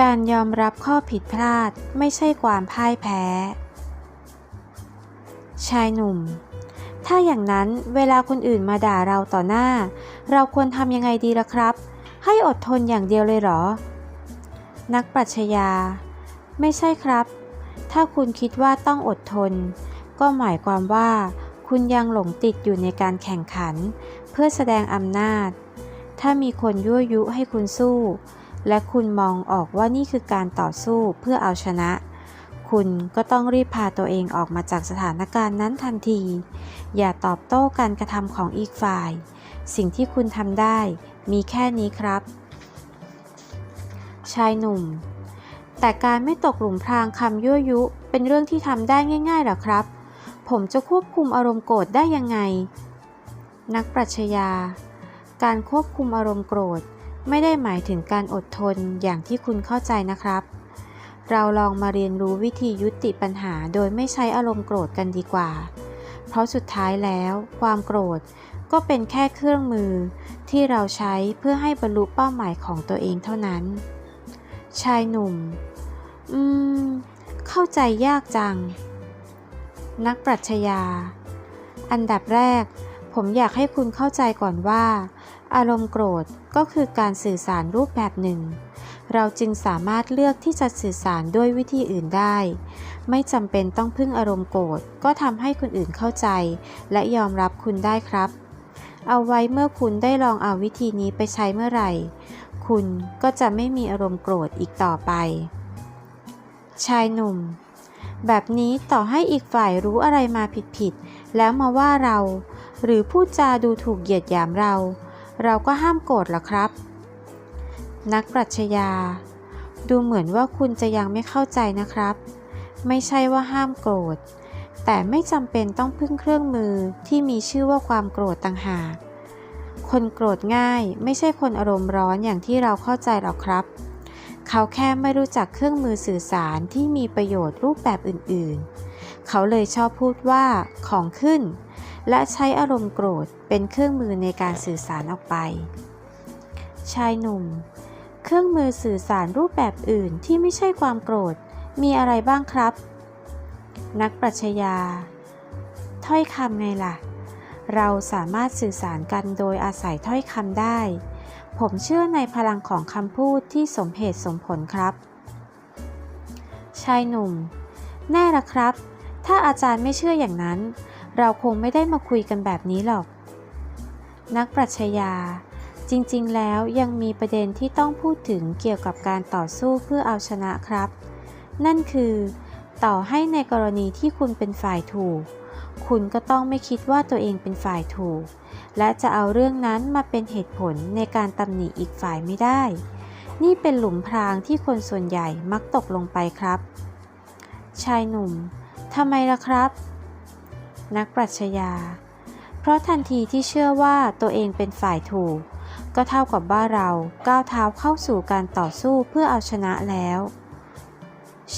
การยอมรับข้อผิดพลาดไม่ใช่ความพ่ายแพ้ ชายหนุ่ม ถ้าอย่างนั้นเวลาคนอื่นมาด่าเราต่อหน้า เราควรทำยังไงดีล่ะครับ ให้อดทนอย่างเดียวเลยเหรอ นักปรัชญา ไม่ใช่ครับ ถ้าคุณคิดว่าต้องอดทน ก็หมายความว่า คุณยังหลงติดอยู่ในการแข่งขัน เพื่อแสดงอำนาจ ถ้ามีคนยั่วยุให้คุณสู้ และคุณมองออกว่านี่คือการต่อสู้เพื่อเอาชนะ คุณก็ต้องรีบพาตัวเองออกมาจากสถานการณ์นั้นทันที อย่าตอบโต้การกระทำของอีกฝ่าย สิ่งที่คุณทำได้มีแค่นี้ครับ ชายหนุ่ม แต่การไม่ตกหลุมพรางคำยั่วยุเป็นเรื่องที่ทำได้ง่ายๆหรอครับ ผมจะควบคุมอารมณ์โกรธได้ยังไง นักปรัชญาการควบคุมอารมณ์โกรธ ไม่ได้หมายถึงการอดทนอย่างที่คุณเข้าใจนะครับ เราลองมาเรียนรู้วิธียุติปัญหาโดยไม่ใช้อารมณ์โกรธกันดีกว่า เพราะสุดท้ายแล้ว ความโกรธก็เป็นแค่เครื่องมือที่เราใช้เพื่อให้บรรลุเป้าหมายของตัวเองเท่านั้น ชายหนุ่ม อืม เข้าใจยากจัง นักปรัชญา อันดับแรก ผมอยากให้คุณเข้าใจก่อนว่า อารมณ์โกรธก็คือการสื่อสารรูปแบบหนึ่ง เราจึงสามารถเลือกที่จะสื่อสารด้วยวิธีอื่นได้ ไม่จำเป็นต้องพึ่งอารมณ์โกรธก็ทำให้คนอื่นเข้าใจ และยอมรับคุณได้ครับ เอาไว้เมื่อคุณได้ลองเอาวิธีนี้ไปใช้เมื่อไหร่ คุณก็จะไม่มีอารมณ์โกรธอีกต่อไป ชายหนุ่ม แบบนี้ต่อให้อีกฝ่ายรู้อะไรมาผิดๆแล้วมาว่าเราหรือพูดจาดูถูกเหยียดหยามเรา เราก็ห้ามโกรธหรอครับ นักปรัชญา ดูเหมือนว่าคุณจะยังไม่เข้าใจนะครับ ไม่ใช่ว่าห้ามโกรธ แต่ไม่จำเป็นต้องพึ่งเครื่องมือที่มีชื่อว่าความโกรธต่างหาก คนโกรธง่ายไม่ใช่คนอารมณ์ร้อนอย่างที่เราเข้าใจหรอกครับ เขาแค่ไม่รู้จักเครื่องมือสื่อสารที่มีประโยชน์รูปแบบอื่นๆ เขาเลยชอบพูดว่าของขึ้น และใช้อารมณ์โกรธเป็นเครื่องมือในการสื่อสารออกไป ชายหนุ่ม เครื่องมือสื่อสารรูปแบบอื่นที่ไม่ใช่ความโกรธ มีอะไรบ้างครับ นักปรัชญา ถ้อยคำไงล่ะ เราสามารถสื่อสารกันโดยอาศัยถ้อยคำได้ ผมเชื่อในพลังของคำพูดที่สมเหตุสมผลครับ ชายหนุ่ม แน่ละครับ ถ้าอาจารย์ไม่เชื่ออย่างนั้น เราคงไม่ได้มาคุยกันแบบนี้หรอก นักปรัชญา จริงๆ แล้วยังมีประเด็นที่ต้องพูดถึงเกี่ยวกับการต่อสู้เพื่อเอาชนะครับ นั่นคือ ต่อให้ในกรณีที่คุณเป็นฝ่ายถูก คุณก็ต้องไม่คิดว่าตัวเองเป็นฝ่ายถูก และจะเอาเรื่องนั้นมาเป็นเหตุผลในการตำหนิอีกฝ่ายไม่ได้ นี่เป็นหลุมพรางที่คนส่วนใหญ่มักตกลงไปครับ ชายหนุ่มทำไมล่ะครับ นักปรัชญา เพราะทันทีที่เชื่อว่าตัวเองเป็นฝ่ายถูก ก็เท่ากับว่าเราก้าวเท้าเข้าสู่การต่อสู้เพื่อเอาชนะแล้ว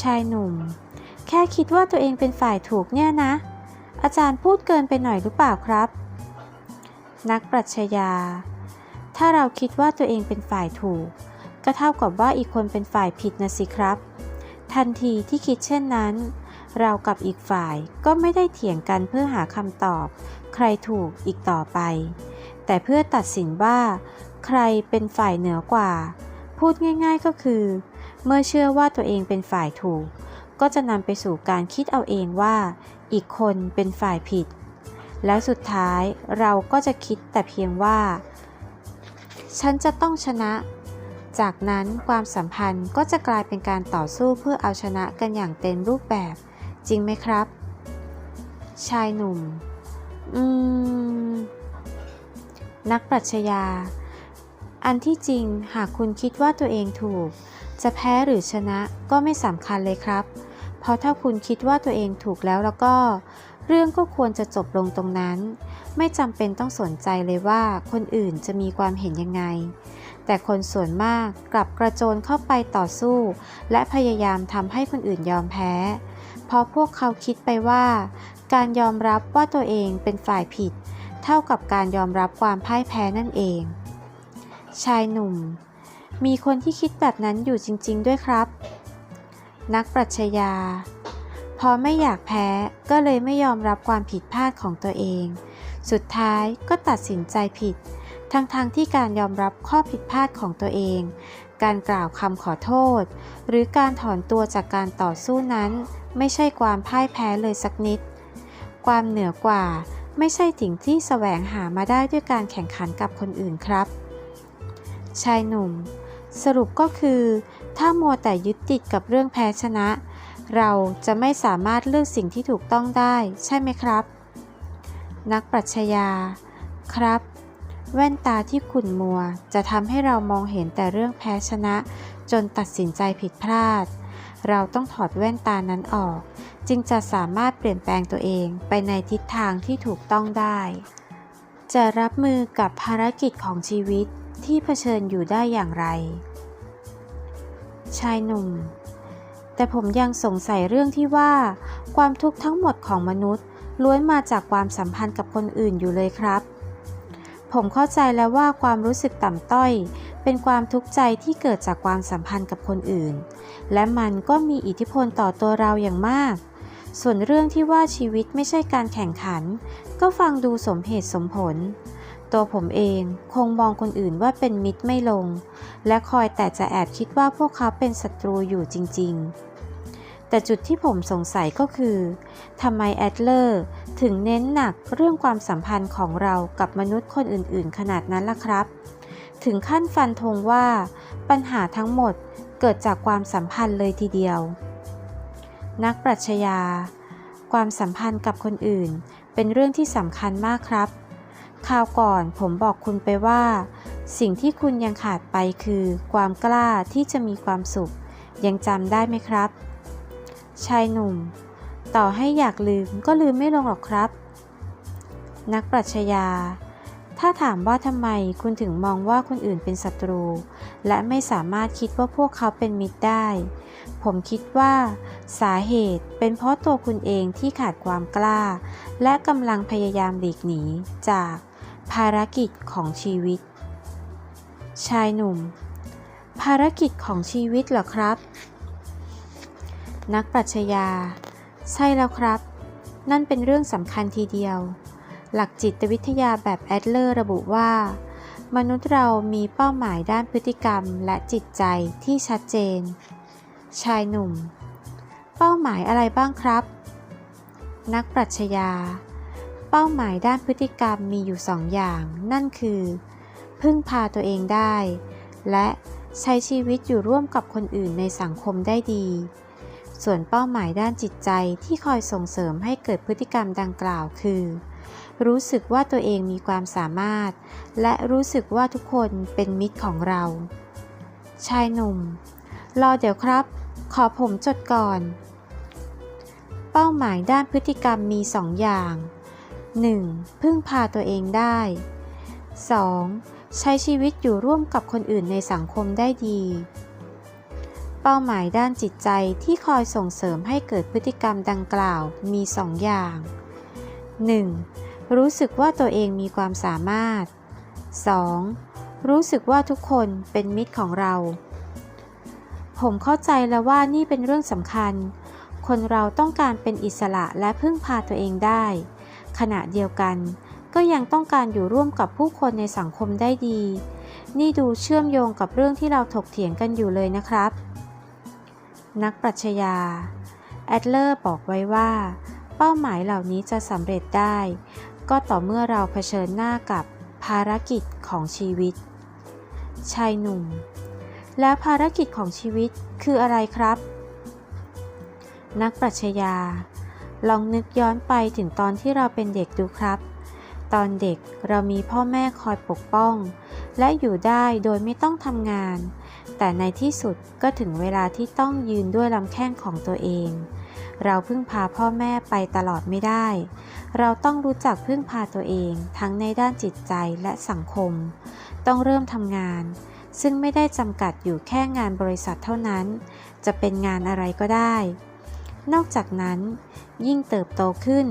ชายหนุ่ม แค่คิดว่าตัวเองเป็นฝ่ายถูกเนี่ยนะ อาจารย์พูดเกินไปหน่อยหรือเปล่าครับ นักปรัชญา ถ้าเราคิดว่าตัวเองเป็นฝ่ายถูก ก็เท่ากับว่าอีกคนเป็นฝ่ายผิดนะสิครับ ทันทีที่คิดเช่นนั้น เรากับอีกฝ่ายก็ไม่ได้เถียงกันเพื่อหาคำตอบ ใครถูกอีกต่อไป แต่เพื่อตัดสินว่า ใครเป็นฝ่ายเหนือกว่า พูดง่ายๆก็คือ เมื่อเชื่อว่าตัวเองเป็นฝ่ายถูก ก็จะนำไปสู่การคิดเอาเองว่า อีกคนเป็นฝ่ายผิด แล้วสุดท้ายเราก็จะคิดแต่เพียงว่า ฉันจะต้องชนะจากนั้นความสัมพันธ์ก็จะกลายเป็นการต่อสู้เพื่อเอาชนะกันอย่างเต็มรูปแบบ จริงไหมครับ ชายหนุ่ม อืม นักปรัชญา อันที่จริงหากคุณคิดว่าตัวเองถูก จะแพ้หรือชนะก็ไม่สำคัญเลยครับ เพราะถ้าคุณคิดว่าตัวเองถูกแล้วแล้วก็ เรื่องก็ควรจะจบลงตรงนั้น ไม่จำเป็นต้องสนใจเลยว่าคนอื่นจะมีความเห็นยังไงแต่คนส่วนมากกลับกระโจนเข้าไปต่อสู้ และพยายามทำให้คนอื่นยอมแพ้ เพราะพวกเขาคิดไปว่า การยอมรับว่าตัวเองเป็นฝ่ายผิด เท่ากับการยอมรับความพ่ายแพ้นั่นเอง ชายหนุ่ม มีคนที่คิดแบบนั้นอยู่จริง ๆ ด้วยครับ นักปรัชญาพอไม่อยากแพ้ก็เลยไม่ยอมรับความผิดพลาดของตัวเอง สุดท้ายก็ตัดสินใจผิด ทั้งๆทที่การยอมรับข้อผิดพลาดของตัวเอง การกล่าวคำขอโทษ หรือการถอนตัวจากการต่อสู้นั้น ไม่ใช่ความพ่ายแพ้เลยสักนิด ความเหนือกว่าไม่ใช่สิ่งที่แสวงหามาได้ด้วยการแข่งขันกับคนอื่นครับ ชายหนุ่ม สรุปก็คือ ถ้ามัวแต่ยึดติดกับเรื่องแพ้ชนะ เราจะไม่สามารถเลือกสิ่งที่ถูกต้องได้ ใช่ไหมครับ นักปรัชญาครับ แว่นตาที่ขุ่นมัว จะทำให้เรามองเห็นแต่เรื่องแพ้ชนะ จนตัดสินใจผิดพลาด เราต้องถอดแว่นตานั้นออก จึงจะสามารถเปลี่ยนแปลงตัวเองไปในทิศทางที่ถูกต้องได้ จะรับมือกับภารกิจของชีวิตที่เผชิญอยู่ได้อย่างไร ชายหนุ่ม แต่ผมยังสงสัยเรื่องที่ว่า ความทุกข์ทั้งหมดของมนุษย์ล้วนมาจากความสัมพันธ์กับคนอื่นอยู่เลยครับ ผมเข้าใจแล้วว่าความรู้สึกต่ำต้อย เป็นความทุกข์ใจที่เกิดจากความสัมพันธ์กับคนอื่น และมันก็มีอิทธิพลต่อตัวเราอย่างมาก ส่วนเรื่องที่ว่าชีวิตไม่ใช่การแข่งขัน ก็ฟังดูสมเหตุสมผล ตัวผมเองคงมองคนอื่นว่าเป็นมิตรไม่ลง และคอยแต่จะแอบคิดว่าพวกเขาเป็นศัตรูอยู่จริง ๆ แต่จุดที่ผมสงสัยก็คือทำไมแอดเลอร์ ถึงเน้นหนักเรื่องความสัมพันธ์ของเรากับมนุษย์คนอื่นๆ ขนาดนั้นล่ะครับ ถึงขั้นฟันธงว่า ปัญหาทั้งหมดเกิดจากความสัมพันธ์เลยทีเดียว นักปรัชญาความสัมพันธ์กับคนอื่น เป็นเรื่องที่สำคัญมากครับ คราวก่อนผมบอกคุณไปว่า สิ่งที่คุณยังขาดไปคือ ความกล้าที่จะมีความสุข ยังจำได้ไหมครับ ชายหนุ่ม ต่อให้อยากลืมก็ลืมไม่ลงหรอกครับ นักปรัชญา ถ้าถามว่าทำไมคุณถึงมองว่าคนอื่นเป็นศัตรู และไม่สามารถคิดว่าพวกเขาเป็นมิตรได้ ผมคิดว่า สาเหตุเป็นเพราะตัวคุณเองที่ขาดความกล้า และกำลังพยายามหลีกหนีจากภารกิจของชีวิต ชายหนุ่ม ภารกิจของชีวิตเหรอครับ นักปรัชญา ใช่แล้วครับ นั่นเป็นเรื่องสำคัญทีเดียว หลักจิตวิทยาแบบแอดเลอร์ระบุว่า มนุษย์เรามีเป้าหมายด้านพฤติกรรมและจิตใจที่ชัดเจน ชายหนุ่ม เป้าหมายอะไรบ้างครับ นักปรัชญา เป้าหมายด้านพฤติกรรมมีอยู่สองอย่าง นั่นคือ พึ่งพาตัวเองได้ และใช้ชีวิตอยู่ร่วมกับคนอื่นในสังคมได้ดี ส่วนเป้าหมายด้านจิตใจที่คอยส่งเสริมให้เกิดพฤติกรรมดังกล่าวคือ รู้สึกว่าตัวเองมีความสามารถ และรู้สึกว่าทุกคนเป็นมิตรของเรา ชายหนุ่ม รอเดี๋ยวครับ ขอผมจดก่อน เป้าหมายด้านพฤติกรรมมีสองอย่าง 1. พึ่งพาตัวเองได้ 2. ใช้ชีวิตอยู่ร่วมกับคนอื่นในสังคมได้ดี เป้าหมายด้านจิตใจที่คอยส่งเสริมให้เกิดพฤติกรรมดังกล่าวมีสองอย่าง 1. รู้สึกว่าตัวเองมีความสามารถ 2. รู้สึกว่าทุกคนเป็นมิตรของเรา ผมเข้าใจแล้วว่านี่เป็นเรื่องสำคัญ คนเราต้องการเป็นอิสระและพึ่งพาตัวเองได้ ขณะเดียวกัน ก็ยังต้องการอยู่ร่วมกับผู้คนในสังคมได้ดี นี่ดูเชื่อมโยงกับเรื่องที่เราถกเถียงกันอยู่เลยนะครับ นักปรัชญา แอดเลอร์บอกไว้ว่า เป้าหมายเหล่านี้จะสำเร็จได้ ก็ต่อเมื่อเราเผชิญหน้ากับภารกิจของชีวิต ชายหนุ่ม แล้วภารกิจของชีวิตคืออะไรครับ นักปรัชญา ลองนึกย้อนไปถึงตอนที่เราเป็นเด็กดูครับ ตอนเด็กเรามีพ่อแม่คอยปกป้อง และอยู่ได้โดยไม่ต้องทำงาน แต่ในที่สุดก็ถึงเวลาที่ต้องยืนด้วยลำแข้งของตัวเอง เราพึ่งพาพ่อแม่ไปตลอดไม่ได้ เราต้องรู้จักพึ่งพาตัวเองทั้งในด้านจิตใจและสังคม ต้องเริ่มทำงาน ซึ่งไม่ได้จำกัดอยู่แค่งานบริษัทเท่านั้น จะเป็นงานอะไรก็ได้ นอกจากนั้น ยิ่งเติบโตขึ้น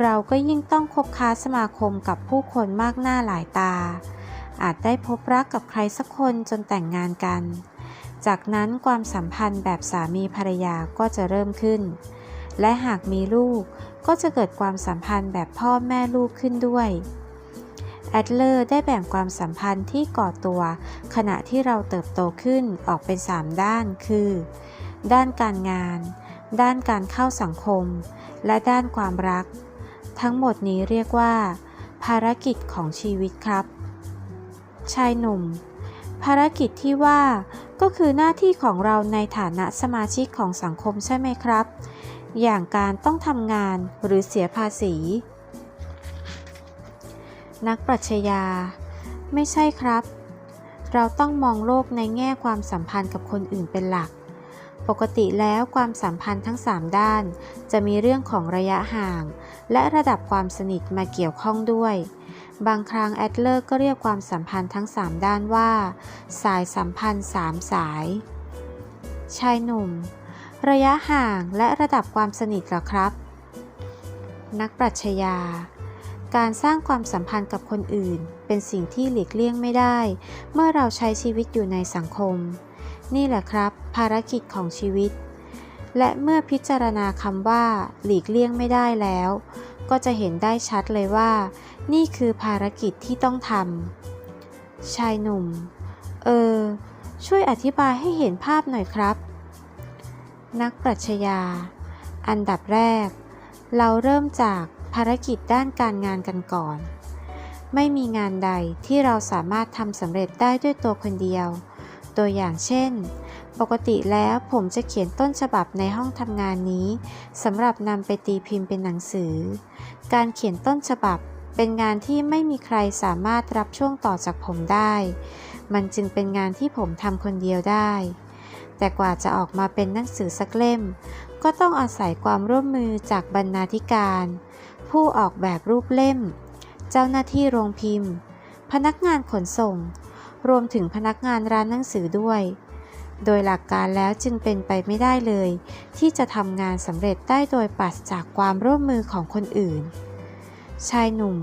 เราก็ยิ่งต้องคบค้าสมาคมกับผู้คนมากหน้าหลายตา อาจได้พบรักกับใครสักคนจนแต่งงานกัน จากนั้นความสัมพันธ์แบบสามีภรรยาก็จะเริ่มขึ้น และหากมีลูกก็จะเกิดความสัมพันธ์แบบพ่อแม่ลูกขึ้นด้วยแอดเลอร์ได้แบ่งความสัมพันธ์ที่ก่อตัว ขณะที่เราเติบโตขึ้นออกเป็น 3 ด้านคือ ด้านการงาน ด้านการเข้าสังคม และด้านความรัก ทั้งหมดนี้เรียกว่า ภารกิจของชีวิตครับ ชายหนุ่ม ภารกิจที่ว่าก็คือหน้าที่ของเราในฐานะสมาชิกของสังคมใช่ไหมครับ อย่างการต้องทำงานหรือเสียภาษี นักปรัชญา ไม่ใช่ครับ เราต้องมองโลกในแง่ความสัมพันธ์กับคนอื่นเป็นหลัก ปกติแล้วความสัมพันธ์ทั้ง 3 ด้าน จะมีเรื่องของระยะห่าง และระดับความสนิทมาเกี่ยวข้องด้วย บางครั้งแอดเลอร์ก็เรียกความสัมพันธ์ทั้ง 3 ด้านว่า สายสัมพันธ์ 3 สาย ชายหนุ่ม ระยะห่างและระดับความสนิทหรอครับ นักปรัชญาการสร้างความสัมพันธ์กับคนอื่น เป็นสิ่งที่หลีกเลี่ยงไม่ได้ เมื่อเราใช้ชีวิตอยู่ในสังคม นี่แหละครับ ภารกิจของชีวิต และเมื่อพิจารณาคำว่า หลีกเลี่ยงไม่ได้แล้ว ก็จะเห็นได้ชัดเลยว่า นี่คือภารกิจที่ต้องทำ ชายหนุ่ม เออ ช่วยอธิบายให้เห็นภาพหน่อยครับ นักปรัชญา อันดับแรก เราเริ่มจากภารกิจด้านการงานกันก่อน ไม่มีงานใดที่เราสามารถทำสำเร็จได้ด้วยตัวคนเดียว ตัวอย่างเช่น ปกติแล้วผมจะเขียนต้นฉบับในห้องทำงานนี้สำหรับนำไปตีพิมพ์เป็นหนังสือ การเขียนต้นฉบับ เป็นงานที่ไม่มีใครสามารถรับช่วงต่อจากผมได้ มันจึงเป็นงานที่ผมทำคนเดียวได้ แต่กว่าจะออกมาเป็นหนังสือสักเล่ม ก็ต้องอาศัยความร่วมมือจากบรรณาธิการ ผู้ออกแบบรูปเล่ม เจ้าหน้าที่โรงพิมพ์ พนักงานขนส่ง รวมถึงพนักงานร้านหนังสือด้วย โดยหลักการแล้วจึงเป็นไปไม่ได้เลย ที่จะทำงานสำเร็จได้โดยปราศจากความร่วมมือของคนอื่น ชายหนุ่ม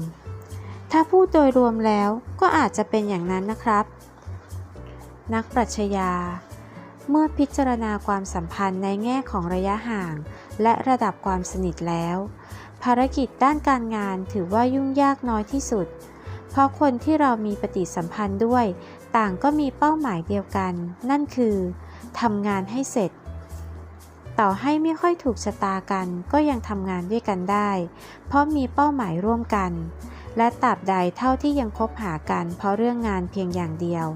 ถ้าพูดโดยรวมแล้วก็อาจจะเป็นอย่างนั้นนะครับ นักปรัชญา เมื่อพิจารณาความสัมพันธ์ในแง่ของระยะห่าง และระดับความสนิทแล้ว ภารกิจด้านการงานถือว่ายุ่งยากน้อยที่สุด เพราะคนที่เรามีปฏิสัมพันธ์ด้วย ต่างก็มีเป้าหมายเดียวกัน นั่นคือทำงานให้เสร็จ ต่อให้ไม่ค่อยถูกชะตากันก็ยังทำงานด้วยกันได้ เพราะมีเป้าหมายร่วมกัน และตราบใดเท่าที่ยังคบหากัน เพราะเรื่องงานเพียงอย่างเดียว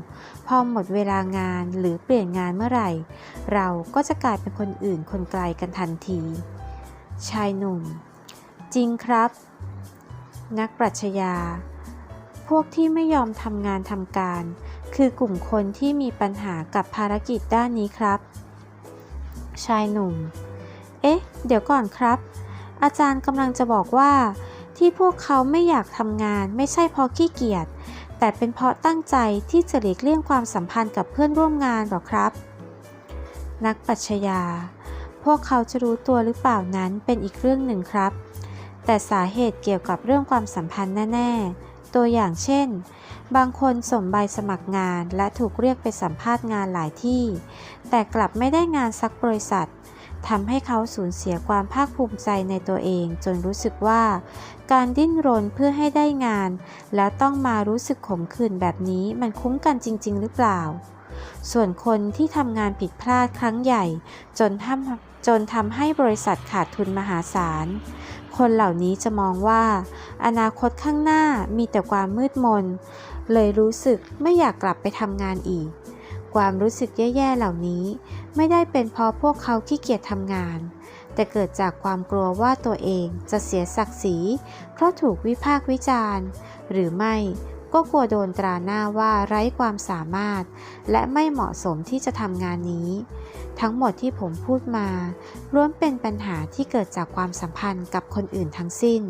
พอหมดเวลางานหรือเปลี่ยนงานเมื่อไหร่ เราก็จะกลายเป็นคนอื่นคนไกลกันทันที ชายหนุ่ม จริงครับ นักปรัชญาพวกที่ไม่ยอมทำงานทำการ คือกลุ่มคนที่มีปัญหากับภารกิจด้านนี้ครับ ชายหนุ่ม เอ๊ะ เดี๋ยวก่อนครับ อาจารย์กำลังจะบอกว่า ที่พวกเขาไม่อยากทำงานไม่ใช่เพราะขี้เกียจ แต่เป็นเพราะตั้งใจที่จะหลีกเลี่ยงความสัมพันธ์กับเพื่อนร่วมงานหรอครับ นักปัชญา พวกเขาจะรู้ตัวหรือเปล่านั้นเป็นอีกเรื่องหนึ่งครับ แต่สาเหตุเกี่ยวกับเรื่องความสัมพันธ์แน่ ๆ ตัวอย่างเช่น บางคนส่งใบสมัครงานและถูกเรียกไปสัมภาษณ์งานหลายที่ แต่กลับไม่ได้งานสักบริษัททำให้เขาสูญเสียความภาคภูมิใจในตัวเอง จนรู้สึกว่า การดิ้นรนเพื่อให้ได้งาน แล้วต้องมารู้สึกขมขื่นแบบนี้มันคุ้มกันจริง ๆ หรือเปล่า ส่วนคนที่ทำงานผิดพลาดครั้งใหญ่ จนทำจนทำให้บริษัทขาดทุนมหาศาล คนเหล่านี้จะมองว่า อนาคตข้างหน้ามีแต่ความมืดมน เลยรู้สึกไม่อยากกลับไปทำงานอีก ความรู้สึกแย่ๆเหล่านี้ ไม่ได้เป็นเพราะพวกเขาขี้เกียจทำงาน แต่เกิดจากความกลัวว่าตัวเองจะเสียศักดิ์ศรี เพราะถูกวิพากษ์วิจารณ์ หรือไม่ก็กลัวโดนตราหน้าว่าไร้ความสามารถ และไม่เหมาะสมที่จะทำงานนี้ ทั้งหมดที่ผมพูดมาล้วนเป็นปัญหาที่เกิดจากความสัมพันธ์กับคนอื่นทั้งสิ้น